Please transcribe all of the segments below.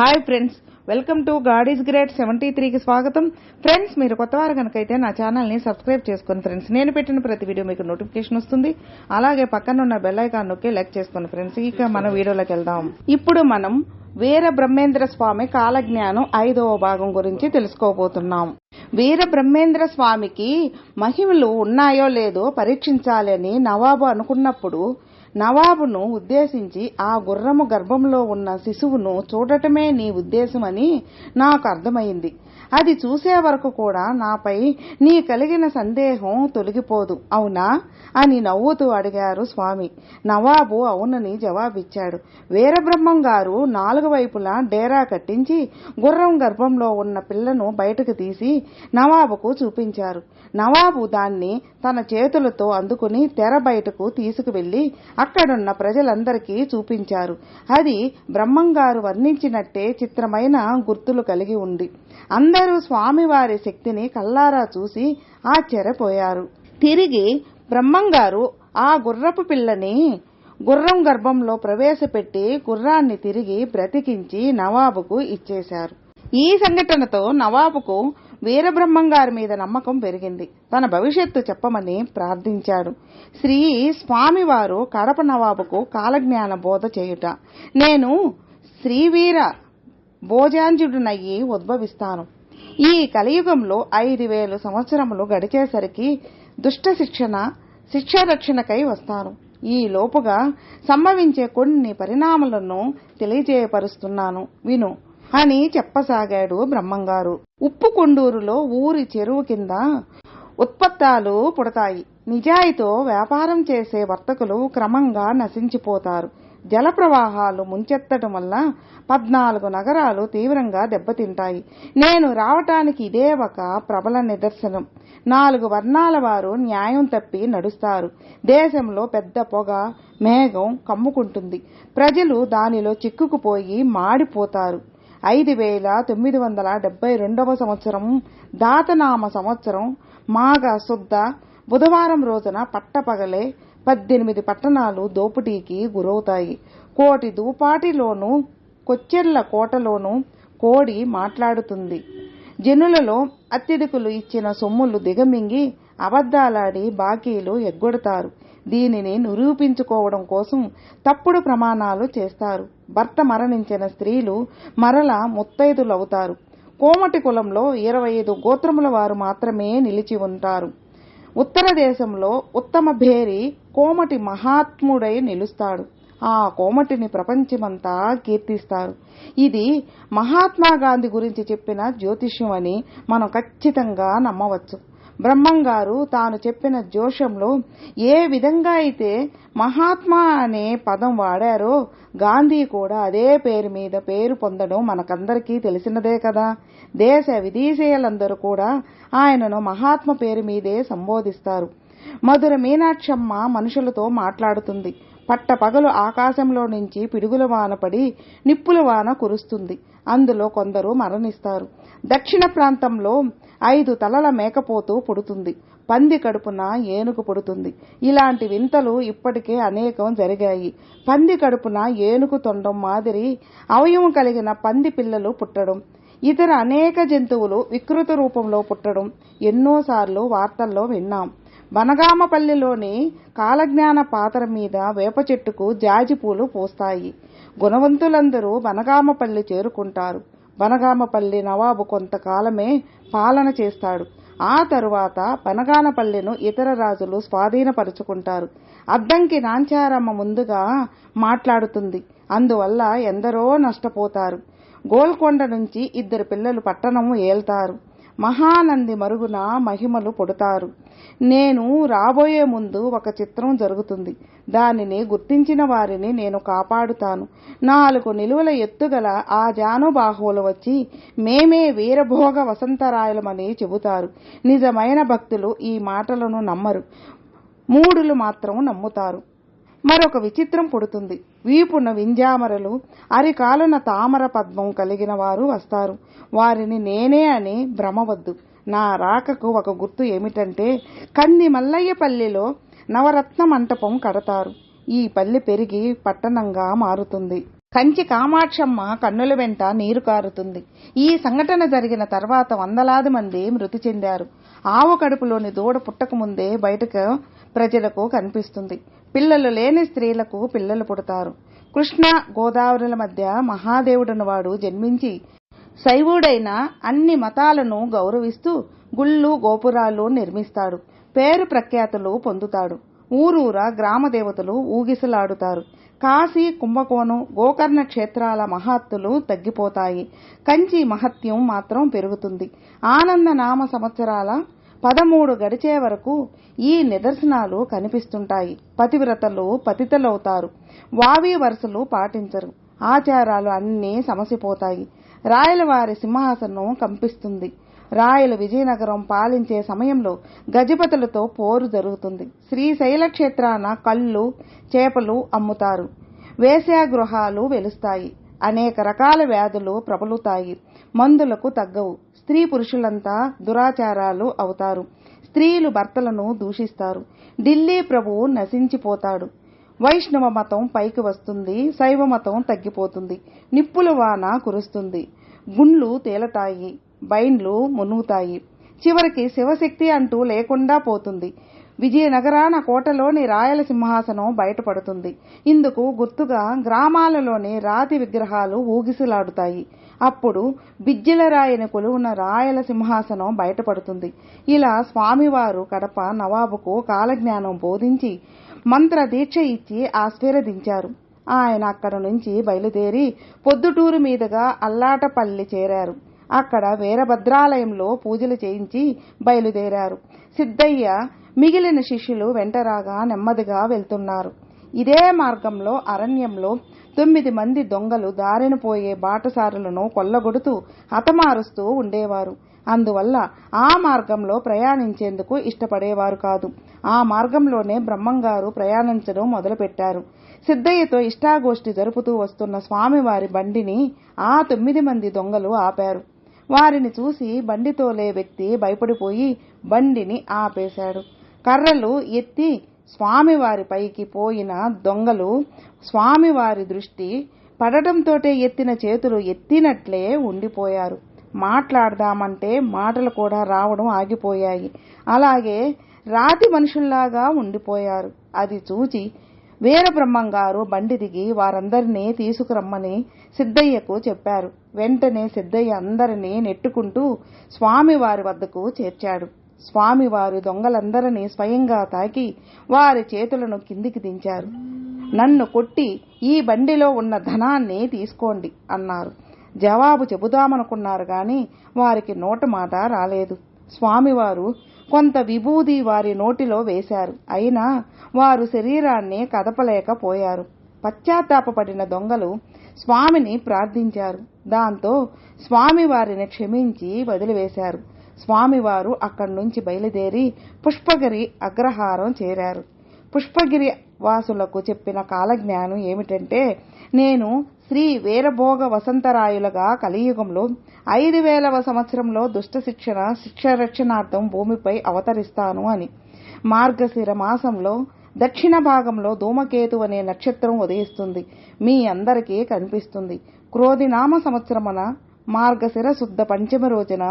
Hi friends welcome to Gadis great seventy త్రీకి స్వాగతం. Friends మీరు కొత్త వారు కనుకైతే నా ఛానల్ని సబ్స్క్రైబ్ చేసుకోండి ఫ్రెండ్స్ నేను పెట్టిన ప్రతి వీడియో మీకు నోటిఫికేషన్ వస్తుంది. అలాగే పక్కన ఉన్న బెల్ ఐకాన్ నొక్కి లైక్ చేసుకోండి ఫ్రెండ్స్ ఇక మన వీడియోలోకి వెళ్దాం. ఇప్పుడు మనం వీర బ్రహ్మేంద్ర స్వామి కాలజ్ఞానం ఐదవ భాగం గురించి తెలుసుకోబోతున్నాం. వీర బ్రహ్మేంద్ర స్వామికి మహిమలు ఉన్నాయో లేదో పరీక్షించాలని నవాబు అనుకున్నప్పుడు నవాబును ఉద్దేశించి ఆ గుర్రము గర్భంలో ఉన్న శిశువును చూడటమే నీ ఉద్దేశమని నాకు అర్థమైంది. అది చూసే వరకు కూడా నాపై నీ కలిగిన సందేహం తొలగిపోదు అవునా? అని నవ్వుతూ అడిగారు స్వామి. నవాబు అవునని జవాబిచ్చాడు. వీరబ్రహ్మం గారు నాలుగు వైపులా డేరా కట్టించి గుర్రం గర్భంలో ఉన్న పిల్లను బయటకు తీసి నవాబుకు చూపించారు. నవాబు దాన్ని తన చేతులతో అందుకుని తెర బయటకు తీసుకువెళ్ళి అక్కడున్న ప్రజలందరికీ చూపించారు. అది బ్రహ్మంగారు వర్ణించినట్టే చిత్రమైన గుర్తులు కలిగి ఉంది. అందరూ స్వామివారి శక్తిని కల్లారా చూసి ఆశ్చర్యపోయారు. తిరిగి బ్రహ్మంగారు ఆ గుర్రపు పిల్లని గుర్రం గర్భంలో ప్రవేశపెట్టి గుర్రాన్ని తిరిగి బ్రతికించి నవాబుకు ఇచ్చేశారు. ఈ సంఘటనతో నవాబుకు వీరబ్రహ్మంగారి మీద నమ్మకం పెరిగింది. తన భవిష్యత్తు చెప్పమని ప్రార్థించాడు. శ్రీ స్వామివారు కడప నవాబుకు కాలజ్ఞాన బోధ చేయుట. నేను శ్రీవీర భోజాంజుడునయ్యి ఉద్భవిస్తాను. ఈ కలియుగంలో ఐదు వేలు సంవత్సరములు గడిచేసరికి దుష్ట శిక్షణ శిక్షారక్షణకై వస్తాను. ఈ లోపుగా సంభవించే కొన్ని పరిణామాలను తెలియజేయపరుస్తున్నాను. విను. అని చెప్పసాగాడు బ్రహ్మంగారు. ఉప్పు కొండూరులో ఊరి చెరువు కింద ఉత్పత్తాలు పుడతాయి. నిజాయితో వ్యాపారం చేసే వర్తకులు క్రమంగా నశించిపోతారు. జల ప్రవాహాలు ముంచెత్తడం వల్ల పద్నాలుగు నగరాలు తీవ్రంగా దెబ్బతింటాయి. నేను రావటానికి ఇదే ఒక ప్రబల నిదర్శనం. నాలుగు వర్ణాల వారు న్యాయం తప్పి నడుస్తారు. దేశంలో పెద్ద పొగ మేఘం కమ్ముకుంటుంది. ప్రజలు దానిలో చిక్కుకుపోయి మాడిపోతారు. ఐదు వేల తొమ్మిది వందల డెబ్బై రెండవ సంవత్సరం దాతనామ సంవత్సరం మాఘ శుద్ధ బుధవారం రోజున పట్టపగలే పద్దెనిమిది పట్టణాలు దోపిడీకి గురవుతాయి. కోటి దూపాటిలోనూ కొచ్చెర్ల కోటలోనూ కోడి మాట్లాడుతుంది. జనులలో అత్యధికులు ఇచ్చిన సొమ్ములు దిగమింగి అబద్ధాలాడి బాకీలు ఎగ్గొడతారు. దీనిని నిరూపించుకోవడం కోసం తప్పుడు ప్రమాణాలు చేస్తారు. భర్త మరణించిన స్త్రీలు మరల ముత్తైదులవుతారు. కోమటి కులంలో ఇరవై ఐదు గోత్రముల వారు మాత్రమే నిలిచి ఉంటారు. ఉత్తర దేశంలో ఉత్తమ భేరి కోమటి మహాత్ముడై నిలుస్తాడు. ఆ కోమటిని ప్రపంచమంతా కీర్తిస్తారు. ఇది మహాత్మా గాంధీ గురించి చెప్పిన జ్యోతిష్యం అని మనం ఖచ్చితంగా నమ్మవచ్చు. బ్రహ్మంగారు తాను చెప్పిన జోషంలో ఏ విధంగా అయితే మహాత్మా అనే పదం వాడారో గాంధీ కూడా అదే పేరు మీద పేరు పొందడం మనకందరికీ తెలిసినదే కదా. దేశ విదేశీయులందరూ కూడా ఆయనను మహాత్మ పేరు మీదే సంబోధిస్తారు. మధుర మీనాక్షమ్మ మనుషులతో మాట్లాడుతుంది. పట్టపగలు ఆకాశంలో నుంచి పిడుగుల వాన పడి నిప్పుల వాన కురుస్తుంది. అందులో కొందరు మరణిస్తారు. దక్షిణ ప్రాంతంలో ఐదు తలల మేకపోతూ పుడుతుంది. పంది కడుపున ఏనుగు పుడుతుంది. ఇలాంటి వింతలు ఇప్పటికే అనేకం జరిగాయి. పంది కడుపున ఏనుగు తొండం మాదిరి అవయవం కలిగిన పంది పిల్లలు పుట్టడం. ఇతర అనేక జంతువులు వికృత రూపంలో పుట్టడం ఎన్నోసార్లు వార్తల్లో విన్నాం. వనగామపల్లిలోని కాలజ్ఞాన పాత్ర మీద వేప చెట్టుకు జాజి పూలు పూస్తాయి. గుణవంతులందరూ వనగామపల్లి చేరుకుంటారు. బనగామపల్లి నవాబు కొంతకాలమే పాలన చేస్తాడు. ఆ తరువాత బనగానపల్లిను ఇతర రాజులు స్వాధీనపరుచుకుంటారు. అద్దంకి నాంచారమ్మ ముందుగా మాట్లాడుతుంది. అందువల్ల ఎందరో నష్టపోతారు. గోల్కొండ నుంచి ఇద్దరు పిల్లలు పట్టణము ఏల్తారు. మహానంది మరుగున మహిమలు పొడతారు. నేను రాబోయే ముందు ఒక చిత్రం జరుగుతుంది. దానిని గుర్తించిన వారిని నేను కాపాడుతాను. నాలుగు నిలువల ఎత్తుగల ఆ జానుబాహువులు వచ్చి మేమే వీరభోగ వసంతరాయలమని చెబుతారు. నిజమైన భక్తులు ఈ మాటలను నమ్మరు. మూడులు మాత్రం నమ్ముతారు. మరొక విచిత్రం పుడుతుంది. వీపున వింజామరలు అరికాలున తామర పద్మం కలిగిన వారు వస్తారు. వారిని నేనే అని భ్రమవద్దు. నా రాకకు ఒక గుర్తు ఏమిటంటే కంది మల్లయ్యపల్లిలో నవరత్న మంటపం కడతారు. ఈ పల్లె పెరిగి పట్టణంగా మారుతుంది. కంచి కామాక్షమ్మ కన్నుల వెంట నీరు కారుతుంది. ఈ సంఘటన జరిగిన తర్వాత వందలాది మంది మృతి చెందారు. ఆవు కడుపులోని దూడ పుట్టకముందే బయటకు ప్రజలకు కనిపిస్తుంది. పిల్లలు లేని స్త్రీలకు పిల్లలు పుడతారు. కృష్ణ గోదావరుల మధ్య మహాదేవుడను వాడు జన్మించి శైవుడైన అన్ని మతాలను గౌరవిస్తూ గుళ్ళు గోపురాలు నిర్మిస్తాడు. పేరు ప్రఖ్యాతులు పొందుతాడు. ఊరూరా గ్రామ దేవతలు ఊగిసలాడుతారు. కాశీ కుంభకోణం గోకర్ణ క్షేత్రాల మహత్తులు తగ్గిపోతాయి. కంచి మహత్యం మాత్రం పెరుగుతుంది. ఆనంద నామ సంవత్సరాల పదమూడు గడిచే వరకు ఈ నిదర్శనాలు కనిపిస్తుంటాయి. పతివ్రతలు పతితలవుతారు. వావి వరుసలు పాటించరు. ఆచారాలు అన్నీ సమసిపోతాయి. రాయలవారి సింహాసనం కంపిస్తుంది. రాయల విజయనగరం పాలించే సమయంలో గజపతులతో పోరు జరుగుతుంది. శ్రీశైల క్షేత్రాన కళ్ళు చేపలు అమ్ముతారు. వేశ్యాగృహాలు వెలుస్తాయి. అనేక రకాల వ్యాధులు ప్రబలుతాయి. మందులకు తగ్గవు. స్త్రీ పురుషులంతా దురాచారాలు అవుతారు. స్త్రీలు భర్తలను దూషిస్తారు. ఢిల్లీ ప్రభువు నశించిపోతాడు. వైష్ణవ మతం పైకి వస్తుంది శైవ మతం తగ్గిపోతుంది నిప్పుల వాన కురుస్తుంది గుండ్లు తేలతాయి బైండ్లు మునుగుతాయి. చివరికి శివశక్తి అంటూ లేకుండా పోతుంది. విజయనగరాన కోటలోని రాయల సింహాసనం బయటపడుతుంది. ఇందుకు గుర్తుగా గ్రామాలలోని రాతి విగ్రహాలు ఊగిసలాడుతాయి. అప్పుడు బిజ్జిల రాయని కొలువున రాయల సింహాసనం బయటపడుతుంది. ఇలా స్వామివారు కడప నవాబుకు కాలజ్ఞానం బోధించి మంత్ర దీక్ష ఇచ్చి ఆశీర్వదించారు. ఆయన అక్కడ నుంచి బయలుదేరి పొద్దుటూరు మీదుగా అల్లాటపల్లి చేరారు. అక్కడ వీరభద్రాలయంలో పూజలు చేయించి బయలుదేరారు. సిద్ధయ్య మిగిలిన శిష్యులు వెంటరాగా నెమ్మదిగా వెళ్తున్నారు. ఇదే మార్గంలో అరణ్యంలో తొమ్మిది మంది దొంగలు దారిన పోయే బాటసారులను కొల్లగొడుతూ హతమారుస్తూ ఉండేవారు. అందువల్ల ఆ మార్గంలో ప్రయాణించేందుకు ఇష్టపడేవారు కాదు. ఆ మార్గంలోనే బ్రహ్మంగారు ప్రయాణించడం మొదలుపెట్టారు. సిద్ధయ్యతో ఇష్టాగోష్ఠి జరుపుతూ వస్తున్న స్వామివారి బండిని ఆ తొమ్మిది మంది దొంగలు ఆపారు. వారిని చూసి బండి తోలే వ్యక్తి భయపడిపోయి బండిని ఆపేశాడు. కర్రలు ఎత్తి స్వామివారి పైకి పోయిన దొంగలు స్వామివారి దృష్టి పడటంతోటే ఎత్తిన చేతులు ఎత్తినట్లే ఉండిపోయారు. మాట్లాడదామంటే మాటలు కూడా రావడం ఆగిపోయాయి. అలాగే రాతి మనుషుల్లాగా ఉండిపోయారు. అది చూచి వీరబ్రహ్మంగారు బండి దిగి వారందరినీ తీసుకురమ్మని సిద్ధయ్యకు చెప్పారు. వెంటనే సిద్ధయ్య అందరినీ నెట్టుకుంటూ స్వామివారి వద్దకు చేర్చాడు. స్వామివారు దొంగలందరినీ స్వయంగా తాకి వారి చేతులను కిందికి దించారు. నన్ను కొట్టి ఈ బండిలో ఉన్న ధనాన్ని తీసుకోండి అన్నారు. జవాబు చెబుదామనుకున్నారు గాని వారికి నోట మాట రాలేదు. స్వామివారు కొంత విభూది వారి నోటిలో వేశారు. అయినా వారు శరీరాన్ని కదపలేకపోయారు. పశ్చాత్తాపడిన దొంగలు స్వామిని ప్రార్థించారు. దాంతో స్వామి వారిని క్షమించి వదిలివేశారు. స్వామివారు అక్కడి నుంచి బయలుదేరి పుష్పగిరి అగ్రహారం చేరారు. పుష్పగిరి వాసులకు చెప్పిన కాలజ్ఞానం ఏమిటంటే నేను శ్రీ వీరభోగ వసంతరాయులుగా కలియుగంలో ఐదు వేలవ సంవత్సరంలో దుష్ట శిక్షణ శిక్షరక్షణార్థం భూమిపై అవతరిస్తాను అని. మార్గశిర మాసంలో దక్షిణ భాగంలో ధూమకేతు అనే నక్షత్రం ఉదయిస్తుంది. మీ అందరికీ కనిపిస్తుంది. క్రోధినామ సంవత్సరమున మార్గశిర శుద్ధ పంచమి రోజున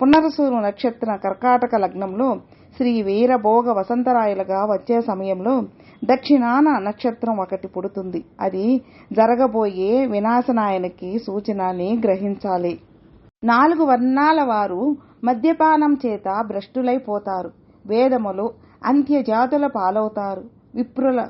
పునరసూరు నక్షత్ర కర్కాటక లగ్నంలో శ్రీ వీరభోగ వసంతరాయలుగా వచ్చే సమయంలో దక్షిణాన నక్షత్రం ఒకటి పుడుతుంది. అది జరగబోయే వినాశనాయనికి సూచన అని గ్రహించాలి. నాలుగు వర్ణాల వారు మద్యపానం చేత భ్రష్టులైపోతారు. వేదములు అంత్యజాతుల పాలవుతారు. విప్రుల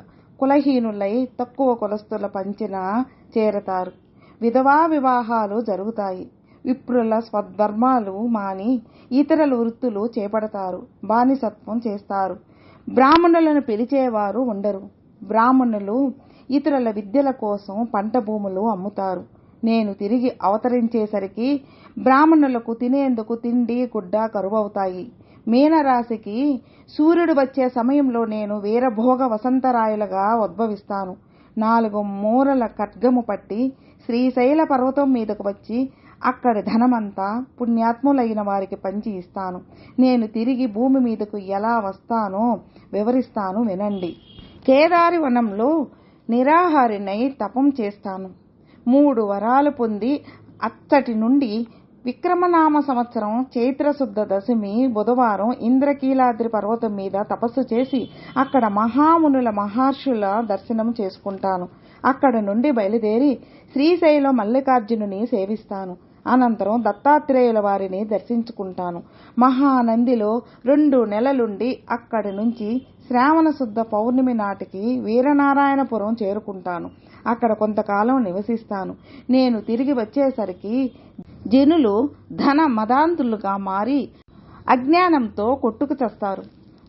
కులహీనులై తక్కువ కులస్తుల పంచిన చేరతారు. విధవా వివాహాలు జరుగుతాయి. విప్రుల స్వధర్మాలు మాని ఇతరుల వృత్తులు చేపడతారు బానిసత్వం చేస్తారు. బ్రాహ్మణులను పిలిచేవారు ఉండరు. బ్రాహ్మణులు ఇతరుల విద్యల కోసం పంట భూములు అమ్ముతారు. నేను తిరిగి అవతరించేసరికి బ్రాహ్మణులకు తినేందుకు తిండి గుడ్డ కరువవుతాయి. మీనరాశికి సూర్యుడు వచ్చే సమయంలో నేను వీరభోగ వసంతరాయులుగా ఉద్భవిస్తాను. నాలుగు మూరల ఖడ్గము పట్టి శ్రీశైల పర్వతం మీదకు వచ్చి అక్కడి ధనమంతా పుణ్యాత్ములైన వారికి పంచి ఇస్తాను. నేను తిరిగి భూమి మీదకు ఎలా వస్తానో వివరిస్తాను వినండి. కేదారి వనంలో నిరాహారినై తపం చేస్తాను. మూడు వరాలు పొంది అచ్చటి నుండి విక్రమనామ సంవత్సరం చైత్రశుద్ధ దశమి బుధవారం ఇంద్రకీలాద్రి పర్వతం మీద తపస్సు చేసి అక్కడ మహామునుల మహర్షుల దర్శనం చేసుకుంటాను. అక్కడ నుండి బయలుదేరి శ్రీశైల మల్లికార్జునుని సేవిస్తాను. అనంతరం దత్తాత్రేయుల వారిని దర్శించుకుంటాను. మహానందిలో రెండు నెలలుండి అక్కడి నుంచి శ్రావణ శుద్ధ పౌర్ణమి నాటికి వీరనారాయణపురం చేరుకుంటాను. అక్కడ కొంతకాలం నివసిస్తాను. నేను తిరిగి వచ్చేసరికి జనులు ధన మదాంతులుగా మారి అజ్ఞానంతో కొట్టుకు చస్తారు.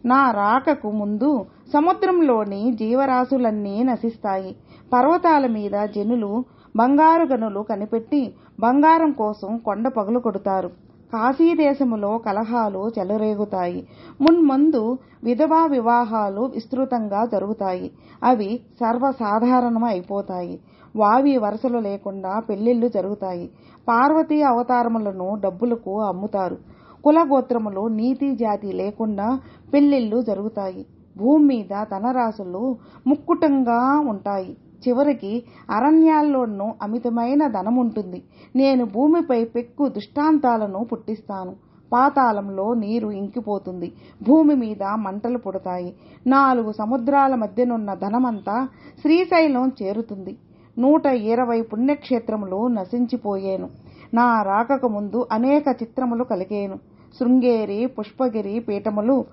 నా రాకకు ముందు సముద్రంలోని జీవరాశులన్నీ నశిస్తాయి. పర్వతాల మీద జనులు బంగారు గనులు కనిపెట్టి బంగారం కోసం కొండ పగులు కొడతారు. కాశీదేశములో కలహాలు చెలరేగుతాయి. మున్మందు విధవా వివాహాలు విస్తృతంగా జరుగుతాయి. అవి సర్వసాధారణం అయిపోతాయి. వావి వరుసలు లేకుండా పెళ్ళిళ్ళు జరుగుతాయి. పార్వతీ అవతారములను డబ్బులకు అమ్ముతారు. కులగోత్రములు నీతి జాతి లేకుండా పెళ్ళిళ్ళు జరుగుతాయి. భూమి మీద ధనరాశులు ముక్కుటంగా ఉంటాయి. చివరికి అరణ్యాల్లోనూ అమితమైన ధనముంటుంది. నేను భూమిపై పెక్కు దృష్టాంతాలను పుట్టిస్తాను. పాతాళంలో నీరు ఇంకిపోతుంది. భూమి మీద మంటలు పుడతాయి. నాలుగు సముద్రాల మధ్యనున్న ధనమంతా శ్రీశైలం చేరుతుంది. నూట ఇరవై పుణ్యక్షేత్రములు నశించిపోయేను. నా రాకకు ముందు అనేక చిత్రములు కలిగేను. శృంగేరి పుష్పగిరి పీఠములు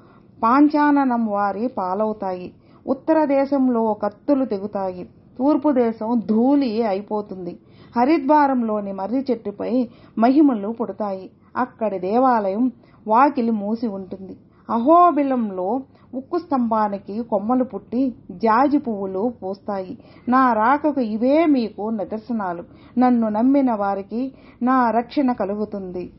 పాంచాననం వారి పాలవుతాయి. ఉత్తర దేశంలో కత్తులు తెగుతాయి. తూర్పు దేశం ధూళి అయిపోతుంది. హరిద్వారంలోని మర్రి చెట్టుపై మహిమలు పుడతాయి. అక్కడి దేవాలయం వాకిలి మూసి ఉంటుంది. అహోబిలంలో ఉక్కు స్తంభానికి కొమ్మలు పుట్టి జాజి పువ్వులు పూస్తాయి. నా రాకకు ఇవే మీకు నిదర్శనాలు. నన్ను నమ్మిన వారికి నా రక్షణ కలుగుతుంది.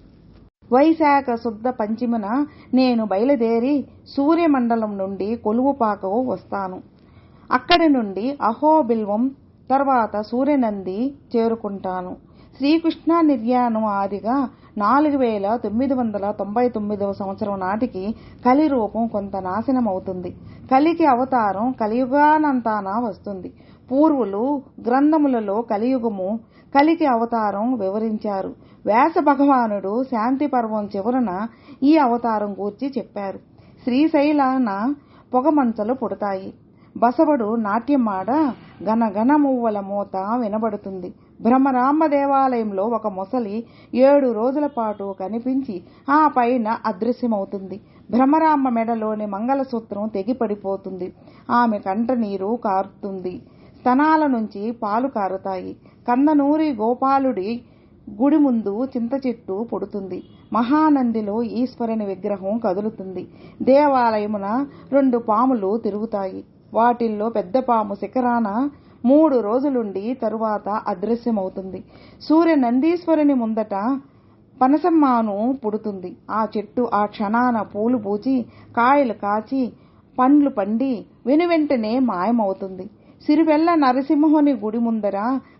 వైశాఖ శుద్ధ పంచమిన నేను బయలుదేరి సూర్యమండలం నుండి కొలువుపాకవు వస్తాను. అక్కడి నుండి అహోబిల్వం తర్వాత సూర్యనంది చేరుకుంటాను. శ్రీకృష్ణ నిర్యాణం ఆదిగా నాలుగు వేల తొమ్మిది వందల తొంభై తొమ్మిదవ సంవత్సరం నాటికి కలి రూపం కొంత నాశనం అవుతుంది కలికి అవతారం కలియుగానంతాన వస్తుంది. పూర్వులు గ్రంథములలో కలియుగము కలికి అవతారం వివరించారు. వ్యాస భగవానుడు శాంతి పర్వం చివరన ఈ అవతారం గూర్చి చెప్పారు. శ్రీశైలాన పొగమంచలు పుడతాయి. బసవడు నాట్యమాడ గనగన మువ్వల మూత వినబడుతుంది. బ్రహ్మరాంబ దేవాలయంలో ఒక మొసలి ఏడు రోజుల పాటు కనిపించి ఆ పైన అదృశ్యమవుతుంది. భ్రమరాంబ మెడలోని మంగళసూత్రం తెగిపడిపోతుంది. ఆమె కంట నీరు కారుతుంది. స్తనాల నుంచి పాలు కారుతాయి. కందనూరి గోపాలుడి గుడి ముందు చింత చెట్టు పుడుతుంది. మహానందిలో ఈశ్వరుని విగ్రహం కదులుతుంది. దేవాలయమున రెండు పాములు తిరుగుతాయి. వాటిల్లో పెద్ద పాము శిఖరాన మూడు రోజులుండి తరువాత అదృశ్యమవుతుంది. సూర్య నందీశ్వరుని ముందట పనసమ్మాను పుడుతుంది. ఆ చెట్టు ఆ క్షణాన పూలు పూచి కాయలు కాచి పండ్లు పండి వెనువెంటనే మాయమవుతుంది. సిరివెల్ల నరసింహుని గుడి ముందర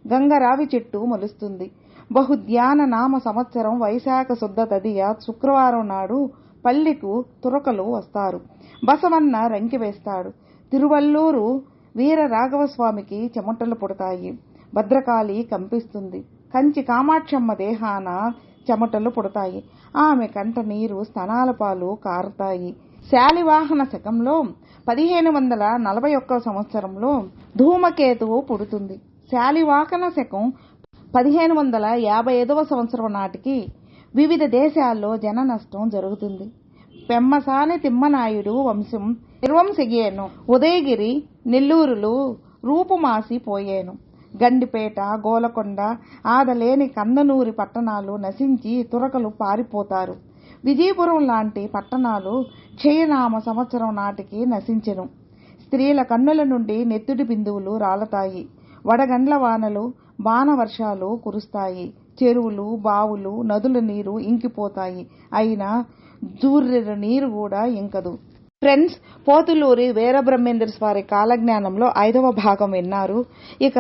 గంగరావి చెట్టు మొలుస్తుంది. బహుధ్యాన నామ సంవత్సరం వైశాఖ శుద్ధ తదియ శుక్రవారం నాడు పల్లెకు తురకలు వస్తారు. బసవన్న రంకి వేస్తాడు తిరువల్లూరు వీర రాఘవస్వామికి చెమటలు పుడతాయి. భద్రకాళి కంపిస్తుంది. కంచి కామాక్షమ్మ దేహాన చెమటలు పుడతాయి. ఆమె కంట నీరు స్తనాల పాలు కారుతాయి. శాలివాహన శకంలో పదిహేను వందల నలభై ఒక్క సంవత్సరంలో ధూమకేతువు పుడుతుంది. శాలివాహన శకం పదిహేను వందల యాభై ఐదవ సంవత్సరం నాటికి వివిధ దేశాల్లో జన నష్టం జరుగుతుంది. పెమ్మసాని తిమ్మనాయుడు వంశం నిర్వంశగియేను ఉదయగిరి నెల్లూరులు రూపుమాసి పోయేను. గండిపేట గోలకొండ ఆదలేని కందనూరి పట్టణాలు నశించి తురకలు పారిపోతారు. విజయపురం లాంటి పట్టణాలు క్షయనామ సంవత్సరం నాటికి నశించెను. స్త్రీల కన్నుల నుండి నెత్తుడి బిందువులు రాలతాయి. వడగండ్ల వానలు బాణవర్షాలు కురుస్తాయి. చెరువులు బావులు నదుల నీరు ఇంకిపోతాయి. అయినా జూర్రెర నీరు కూడా ఇంకదు. ఫ్రెండ్స్ పోతులూరి వీరబ్రహ్మేంద్ర స్వామి కాలజ్ఞానంలో ఐదవ భాగం విన్నారు. ఇక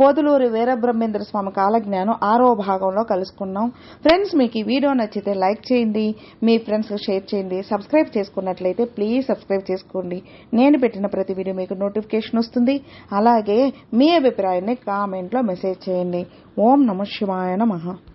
పోతులూరి వీరబ్రహ్మేంద్ర స్వామి కాలజ్ఞానం ఆరవ భాగంలో కలుసుకున్నాం ఫ్రెండ్స్ మీకు ఈ వీడియో నచ్చితే లైక్ చేయండి. మీ ఫ్రెండ్స్కి షేర్ చేయండి. సబ్స్క్రైబ్ చేసుకున్నట్లయితే ప్లీజ్ సబ్స్క్రైబ్ చేసుకోండి. నేను పెట్టిన ప్రతి వీడియో మీకు నోటిఫికేషన్ వస్తుంది. అలాగే మీ అభిప్రాయాన్ని కామెంట్లో మెసేజ్ చేయండి. ఓం నమ శివాయ నమః.